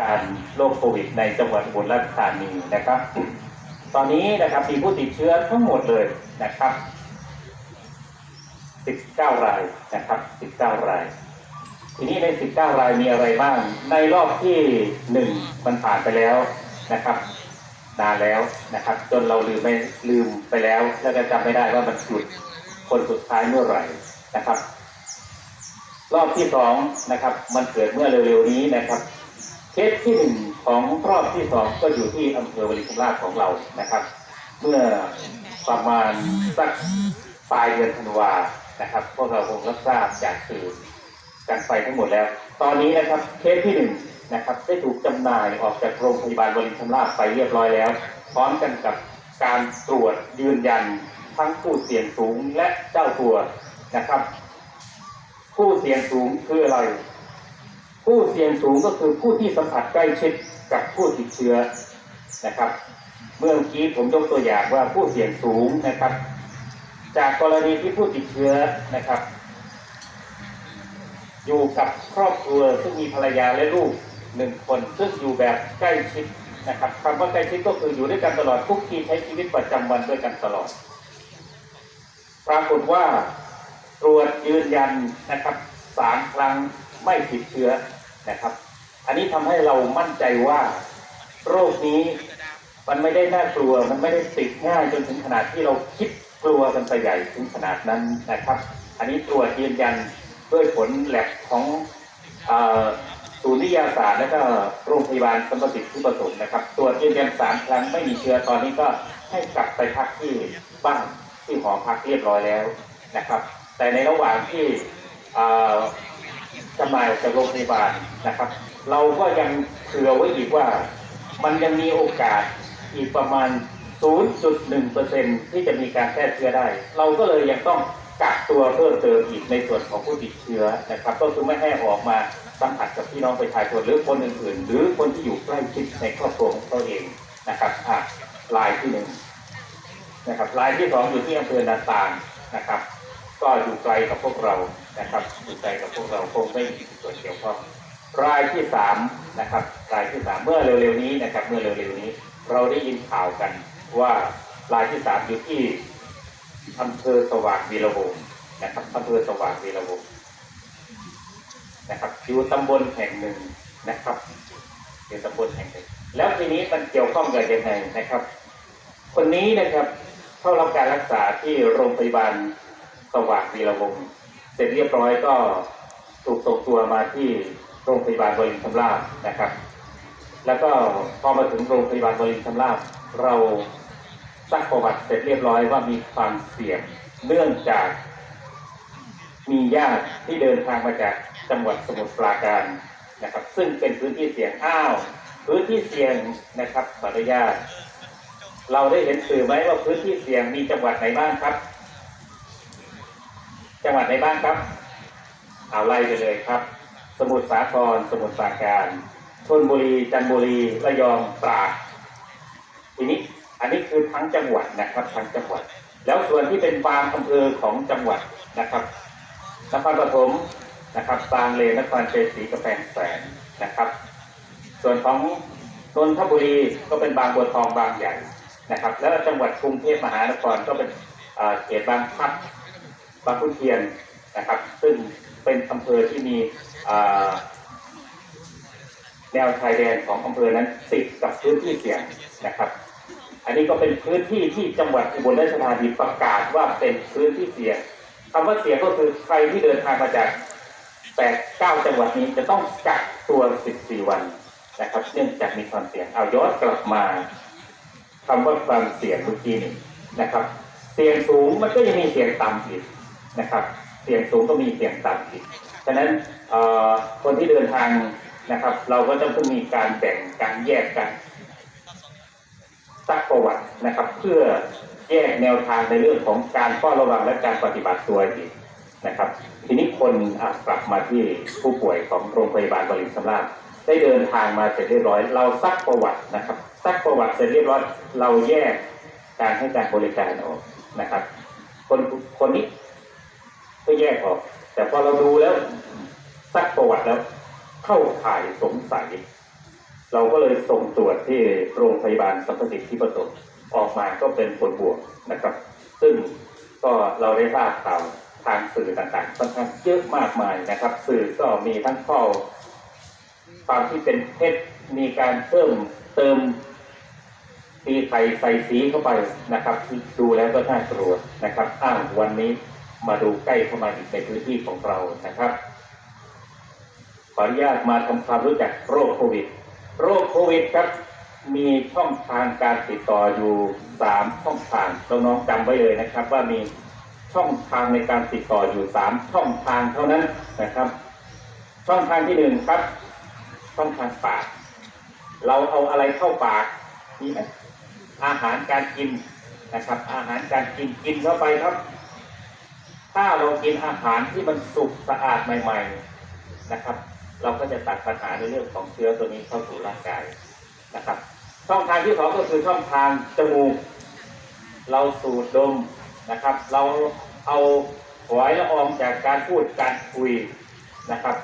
การโรคโควิดในจังหวัดอุบลราชธานีนะครับ ตอนนี้นะครับมีผู้ติดเชื้อทั้งหมดเลยนะครับ 19 รายนะครับ 19 ราย ทีนี้ใน 19 รายมีอะไรบ้าง ในรอบที่ 1 มันผ่านไปแล้วนะครับนานแล้วนะครับ จนเราลืมไม่ลืมไปแล้ว แล้วก็จำไม่ได้ว่ามันหยุดคนสุดท้ายเมื่อไหร่นะครับ รอบที่สองนะครับ มันเกิดเมื่อเร็วๆนี้นะครับ เคสที่หนึ่งของรอบที่สองก็อยู่ที่อำเภอวลินชำราบของเรานะครับ เมื่อประมาณสักปลายเดือนธันวานะครับ พวกเราคงรับทราบจากสื่อกันไปทั้งหมดแล้ว ตอนนี้นะครับเคสที่หนึ่งนะครับได้ถูกจำหน่ายออกจากโรงพยาบาลวลินชำราบไปเรียบร้อยแล้ว พร้อมกันกับการตรวจยืนยันทั้งผู้เสี่ยงสูงและเจ้าตัวนะครับ ผู้เสี่ยงสูงคืออะไร ผู้เสี่ยงสูงก็คือผู้ที่สัมผัสใกล้ชิดกับผู้ติดเชื้อนะครับ เมื่อกี้ผมยกตัวอย่างว่าผู้เสี่ยงสูงนะครับ จากกรณีที่ผู้ติดเชื้อนะครับ อยู่กับครอบครัวซึ่งมีภรรยาและลูกหนึ่งคน ซึ่งอยู่แบบใกล้ชิดนะครับคำว่าใกล้ชิดก็คืออยู่ด้วยกันตลอดทุกทีใช้ชีวิตประจำวันด้วยกันตลอด ปรากฏว่าตรวจยืนยันนะครับสามครั้งไม่ติดเชื้อ นะครับ อันนี้ทำให้เรามั่นใจว่าโรคนี้มันไม่ได้น่ากลัว มันไม่ได้ติดง่ายจนถึงขนาดที่เราคิดกลัวกันไปใหญ่ถึงขนาดนั้นนะครับ อันนี้ตรวจยืนยันด้วยผลแลบของศูนย์วิทยาศาสตร์และก็โรงพยาบาลสมบัติที่ประสงค์นะครับ ตรวจยืนยันสามครั้งไม่มีเชื้อตอนนี้ก็ให้กลับไปพักที่บ้านที่หอพักเรียบร้อยแล้วนะครับ แต่ในระหว่างที่ จำหน่ายจากโรงพยาบาลนะครับ เราก็ยังเผื่อไว้อีกว่า มันยังมีโอกาสอีกประมาณ 0.1%ที่จะมีการแพร่เชื้อได้ เราก็เลยยังต้องกักตัวเพิ่มเติมอีกในส่วนของผู้ติดเชื้อนะครับ ก็คือไม่ให้ออกมาสัมผัสกับพี่น้องประชาชนหรือคนอื่นๆ หรือคนที่อยู่ใกล้ชิดในครอบครัวของเขาเองนะครับอะลายที่หนึ่งนะครับลายที่สองอยู่ที่อำเภอนาตาลนะครับ ก็อยู่ไกลกับพวกเรานะครับอยู่ไกลกับพวกเราคงไม่มีส่วนเกี่ยวข้องรายที่สามนะครับรายที่สามเมื่อเร็วๆนี้นะครับ เมื่อเร็วๆนี้ เราได้ยินข่าวกันว่ารายที่สามอยู่ที่อำเภอสว่างวีระวงนะครับอำเภอสว่างวีระวงนะครับอยู่ตำบลแห่งหนึ่งนะครับอยู่ตำบลแห่งหนึ่งแล้วทีนี้มันเกี่ยวข้องกับยังไงนะครับ คนนี้นะครับเข้ารับการรักษาที่โรงพยาบาล สว่างวีระวงเสร็จเรียบร้อยก็ถูกส่งตัวมาที่โรงพยาบาลวลินทร์ราชนะครับ แล้วก็พอมาถึงโรงพยาบาลวลินทร์ราชเราซักประวัติเสร็จเรียบร้อยว่ามีความเสี่ยงเนื่องจากมีญาติที่เดินทางมาจากจังหวัดสมุทรปราการนะครับ ซึ่งเป็นพื้นที่เสี่ยงอ้าวพื้นที่เสี่ยงนะครับขออนุญาตเราได้เห็นสื่อไหมว่าพื้นที่เสี่ยงมีจังหวัดไหนบ้างครับ จังหวัดไหนบ้างครับเอาไล่ไปเลยครับ สมุทรสาคร สมุทรปราการชลบุรี จันทบุรี ระยอง ตราด ทีนี้ อันนี้คือทั้งจังหวัดนะครับทั้งจังหวัด แล้วส่วนที่เป็นบางอำเภอของจังหวัดนะครับ นครปฐมนะครับบางเลนนครเชัยศรีกระแพงแสนนะครับ ส่วนของนนทบุรีก็เป็นบางบัวทองบางใหญ่นะครับ แล้วจังหวัดกรุงเทพมหานครก็เป็นเออเขตบางพลัด บางขุนเทียนนะครับ ซึ่งเป็นอำเภอที่มีแนวชายแดนของอำเภอนั้นติดกับพื้นที่เสี่ยงนะครับ อันนี้ก็เป็นพื้นที่ที่จังหวัดอุบลราชธานีประกาศว่าเป็นพื้นที่เสี่ยงคำว่าเสี่ยงก็คือใครที่เดินทางมาจากแปดเก้าจังหวัดนี้จะต้องกักตัว14วันนะครับ เนื่องจากมีความเสี่ยงเอาย้อนกลับมาคำว่าความเสี่ยงเมื่อกี้นี้นะครับ เสี่ยงสูงมันก็ยังมีเสี่ยงต่ำอีก นะครับ เสี่ยงสูงก็มีเสี่ยงต่ำอีกฉะนั้นคนที่เดินทางนะครับ เราก็จะต้องมีการแบ่งการแยกกันซักประวัตินะครับ เพื่อแยกแนวทางในเรื่องของการเฝ้าระวังและการปฏิบัติตัวอีกนะครับ ทีนี้คนกลับมาที่ผู้ป่วยของโรงพยาบาลบรินทร์สำราญได้เดินทางมาเสร็จเรียบร้อย เราซักประวัตินะครับซักประวัติเสร็จเรียบร้อยเราแยกการให้การบริการออกนะครับ คนคนนี้ ก็แยกออก แต่พอเราดูแล้วซักประวัติแล้ว เข้าข่ายสงสัย เราก็เลยส่งตรวจที่โรงพยาบาลสรรพสิทธิประสงค์ออกมาก็เป็นผลบวกนะครับ ซึ่งก็เราได้ทราบข่าวทางสื่อต่างๆค่อนข้างเยอะมากมายนะครับ สื่อก็มีทั้งข้อความที่เป็นเท็จมีการเพิ่มเติมตีไข่ใส่สีเข้าไปนะครับ ดูแล้วก็น่ากลัวนะครับอ้างวันนี้ มาดูใกล้เข้ามาอีกในพื้นที่ของเรานะครับ ขออนุญาตมาทำความรู้จักโรคโควิด โรคโควิดครับ มีช่องทางการติดต่ออยู่สามช่องทางน้องๆจำไว้เลยนะครับ ว่ามีช่องทางในการติดต่ออยู่สามช่องทางเท่านั้นนะครับ ช่องทางที่หนึ่งครับ ช่องทางปาก เราเอาอะไรเข้าปากมีไหมอาหารการกินนะครับ อาหารการกินกินเข้าไปครับ ถ้าเรากินอาหารที่มันสุกสะอาดใหม่ ๆนะครับ เราก็จะตัดปัญหาในเรื่องของเชื้อตัวนี้เข้าสู่ร่างกายนะครับ ช่องทางที่สองก็คือช่องทางจมูก เราสูดดมนะครับ เราเอาหอยละอองจากการพูดการคุยนะครับ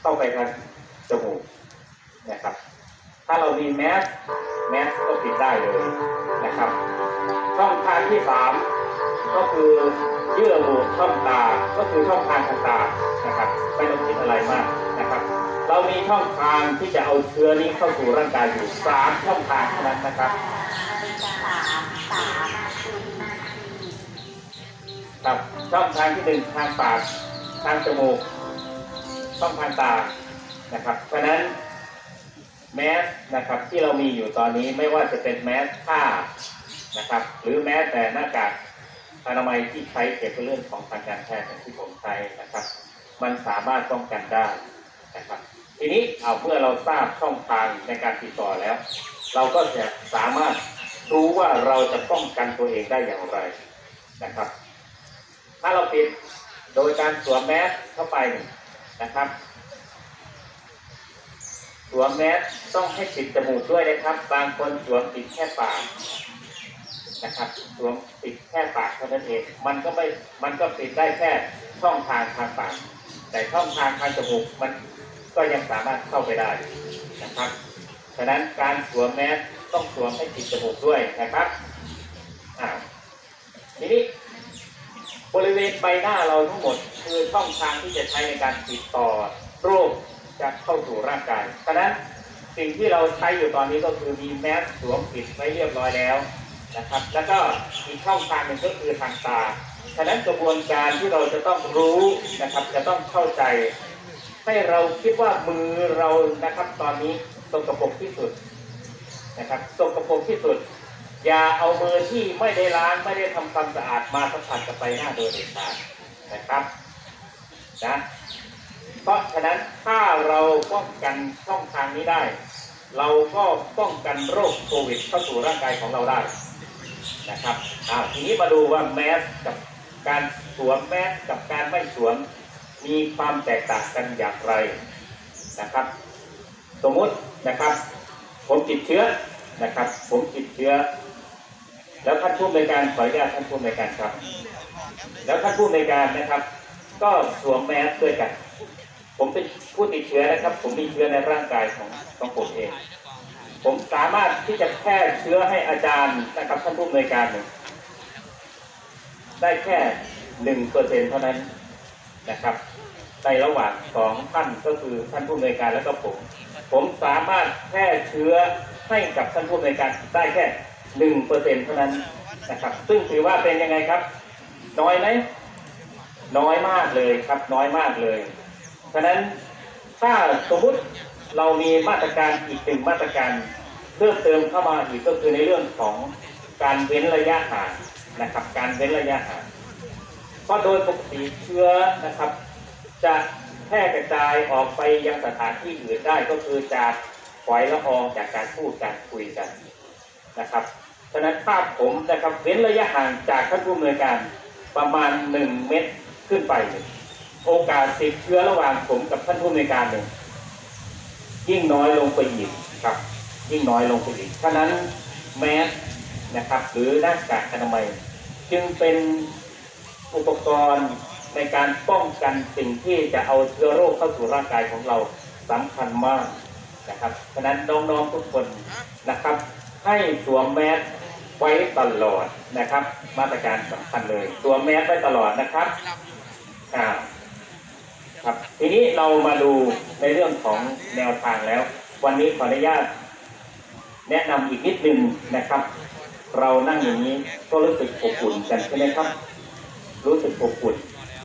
เข้าไปทางจมูกนะครับ ถ้าเรามีแมสแมสก็ปิดได้เลยนะครับ ช่องทางที่สาม ก็คือเยื่อบุช่องตา ก็คือช่องทางทางตานะครับไม่ต้องคิดอะไรมากนะครับ เรามีช่องทางที่จะเอาเชื้อนี้เข้าสู่ร่างกายอยู่สามช่องทางเท่านั้นนะครับสามสามครับช่องทางที่หนึ่งทางปากทางจมูกช่องทางตานะครับเพราะฉะนั้นแมสนะครับที่เรามีอยู่ตอนนี้ไม่ว่าจะเป็นแมสผ้านะครับหรือแม้แต่หน้ากาก อนามัยที่ใช้เกี่ยวกับเรื่องของทางการแพทย์อย่างที่ผมใช้นะครับ มันสามารถป้องกันได้นะครับ ทีนี้เอาเมื่อเราทราบช่องทางในการติดต่อแล้ว เราก็จะสามารถรู้ว่าเราจะป้องกันตัวเองได้อย่างไรนะครับ ถ้าเราปิดโดยการสวมแมสเข้าไปนะครับสวมแมสต้องให้ปิดจมูกด้วยนะครับ บางคนสวมปิดแค่ปาก นะครับสวมปิดแค่ปากเท่านั้นเองมันก็ไม่มันก็ปิดได้แค่ช่องทางทางปาก แต่ช่องทางทางจมูกมันก็ยังสามารถเข้าไปได้นะครับฉะนั้นการสวมแมสต้องสวมให้ปิดจมูกด้วยนะครับอ่าทีนี้บริเวณใบหน้าเราทั้งหมดคือช่องทางที่จะใช้ในการติดต่อโรคจะเข้าสู่ร่างกาย ฉะนั้นสิ่งที่เราใช้อยู่ตอนนี้ก็คือมีแมสสวมปิดไว้เรียบร้อยแล้ว นะครับ แล้วก็อีกช่องทางหนึ่งก็คือทางตาฉะนั้นกระบวนการที่เราจะต้องรู้นะครับ จะต้องเข้าใจ ให้เราคิดว่ามือเรานะครับ ตอนนี้สกระปกที่สุดนะครับสกระปกที่สุด อย่าเอามือที่ไม่ได้ล้างไม่ได้ทำความสะอาดมาสัมผัสกับใบหน้าโดยเด็ดขาดนะครับนะเพราะฉะนั้นถ้าเราป้องกันช่องทางนี้ได้ เราก็ป้องกันโรคโควิดเข้าสู่ร่างกายของเราได้ นะครับอ้าวทีนี้มาดูว่าแมสกับการสวมแมสกับการไม่สวมมีความแตกต่างกันอย่างไรนะครับ สมมุตินะครับ ผมติดเชื้อนะครับ ผมติดเชื้อ แล้วท่านผู้อำนการขออนุญาตท่านผู้อำนการครับ แล้วท่านผู้อำนการนะครับ ก็สวมแมสด้วยกัน ผมเป็นผู้ติดเชื้อนะครับ ผมมีเชื้อในร่างกายของของผมเอง ผมสามารถที่จะแพร่เชื้อให้อาจารย์นะครับท่านผู้อำนวยการได้แค่หนึ่งเปอร์เซ็นเท่านั้นนะครับในระหว่างสองท่านก็คือท่านผู้อำนวยการแล้วก็ผม ผมสามารถแพร่เชื้อให้กับท่านผู้อำนวยการได้แค่หนึ่งเปอร์เซ็นเท่านั้นนะครับ ซึ่งถือว่าเป็นยังไงครับ น้อยไหมน้อยมากเลยครับ น้อยมากเลย ฉะนั้นถ้าสมมติ เรามีมาตรการอีกหนึ่งมาตรการเพิ่มเติมเข้ามาอีกก็คือในเรื่องของการเว้นระยะห่างนะครับ การเว้นระยะห่างเพราะโดยปกติเชื้อนะครับ จะแพร่กระจายออกไปยังสถานที่อื่นได้ก็คือจากฝอยละอองจากการพูดการคุยกันนะครับฉะนั้นถ้าผมนะครับเว้นระยะห่างจากท่านผู้อำนวยการประมาณหนึ่งเมตรขึ้นไป โอกาสติดเชื้อระหว่างผมกับท่านผู้อำนวยการเนี่ย ยิ่งน้อยลงไปอีกครับยิ่งน้อยลงไปอีกฉะนั้นแมสนะครับหรือหน้ากากอนามัย จึงเป็นอุปกรณ์ในการป้องกันสิ่งที่จะเอาเชื้อโรคเข้าสู่ร่างกายของเราสำคัญมากนะครับฉะนั้นน้องๆทุกคนนะครับ ให้สวมแมสไว้ตลอดนะครับ มาตรการสำคัญเลยสวมแมสไว้ตลอดนะครับอ่า ครับ ทีนี้เรามาดูในเรื่องของแนวทางแล้ว วันนี้ขออนุญาต แนะนำอีกนิดนึงนะครับ เรานั่งอย่างนี้ก็รู้สึกอบอุ่นกันใช่ไหมครับ รู้สึกอบอุ่น